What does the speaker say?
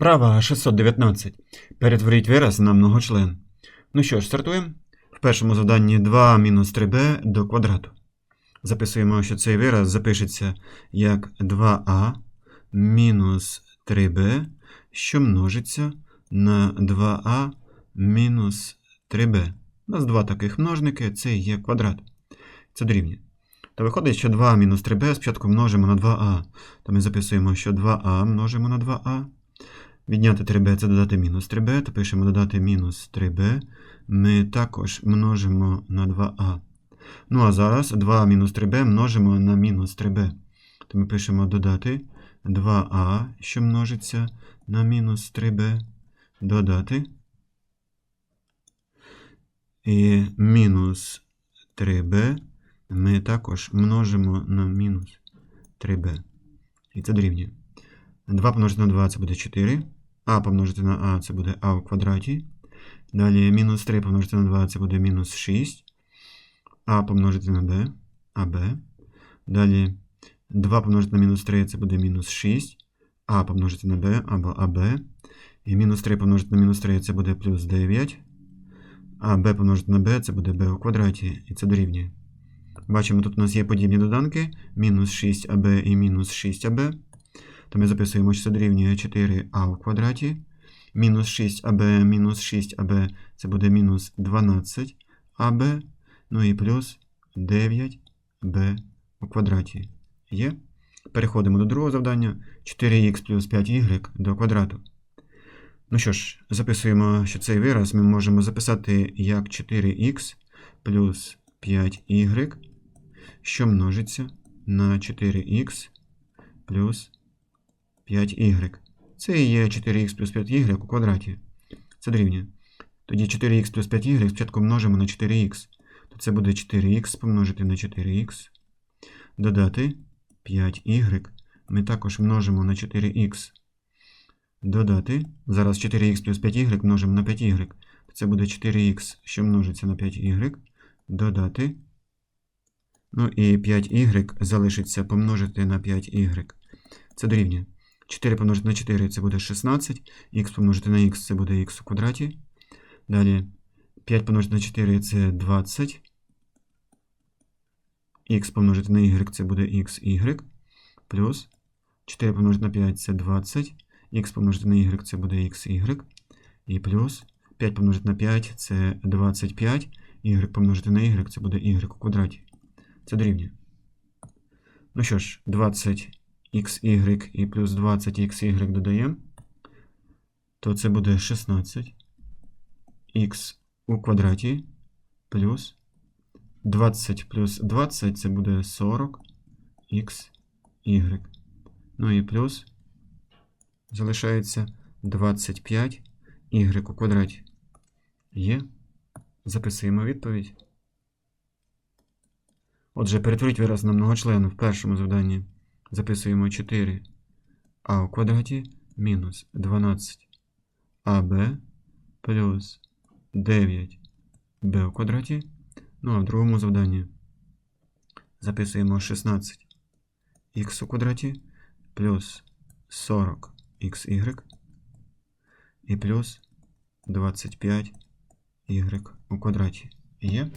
Вправа 619. Перетворіть вираз на многочлен. Ну що ж, стартуємо. В першому завданні 2 мінус 3b до квадрату. Записуємо, що цей вираз запишеться як 2а мінус 3b, що множиться на 2а мінус 3b. У нас два таких множники, це є квадрат. Це дорівнює. То виходить, що 2 мінус 3b спочатку множимо на 2а. То ми записуємо, що 2а множимо на 2а. Відняти 3b це додати мінус 3b, то пишемо додати мінус 3b. Ми також множимо на 2а. Ну а зараз 2 мінус 3b множимо на мінус 3b. То ми пишемо додати 2а, що множиться на мінус 3b. Додати. І мінус 3b ми також множимо на мінус 3b. І це дорівнює. 2 помножити на 2 це буде 4. А помножити на А це буде А у квадраті. Далі мінус 3 помножити на 2 це буде мінус 6. А помножити на Б. АБ. Далі 2 помножити на мінус 3 це буде мінус 6. А помножити на Б або АБ. І мінус 3 помножити на мінус 3 це буде плюс 9. А Б помножити на Б це буде Б у квадраті. І це дорівнює. Бачимо, тут у нас є подібні доданки. Мінус 6АБ і мінус 6АБ. То ми записуємо, що це дорівнює 4а в квадраті. Мінус 6аб мінус 6аб це буде мінус 12аб. Ну і плюс 9b у квадраті. Є. Переходимо до другого завдання. 4х плюс 5y до квадрату. Ну що ж, записуємо, що цей вираз ми можемо записати як 4х плюс 5y, що множиться на 4х плюс 5y. Це і є 4х плюс 5y у квадраті. Це дорівнює. Тоді 4х плюс 5y спочатку множимо на 4х. То це буде 4х помножити на 4х. Додати 5y. Ми також множимо на 4х. Додати. Зараз 4х плюс 5y множимо на 5y. То це буде 4х, що множиться на 5y. Додати. Ну і 5y залишиться помножити на 5y. Це дорівнює. 4 помножити на 4 це буде 16. Х помножити на х це буде х у квадраті. Далі 5 помножити на 4 це 20. Х помножити на y це буде xy. Плюс 4 помножити на 5 це 20. Х помножити на y це буде xy. І плюс 5 помножити на 5 це 25. Y помножити на y це буде y у квадраті. Це дорівнює. Ну що ж, 20 xy і плюс 20xy додаємо, то це буде 16 х у квадраті плюс 20 плюс 20 це буде 40 xy. Ну і плюс залишається 25 y у квадраті. Є. Записуємо відповідь. Отже, перетворіть вираз на многочлен в першому завданні. Записуємо 4 а у квадраті мінус 12 аб плюс 9 б у квадраті. Ну а в другому завданні записуємо 16 х у квадраті плюс 40 xy і плюс 25 y у квадраті. Є?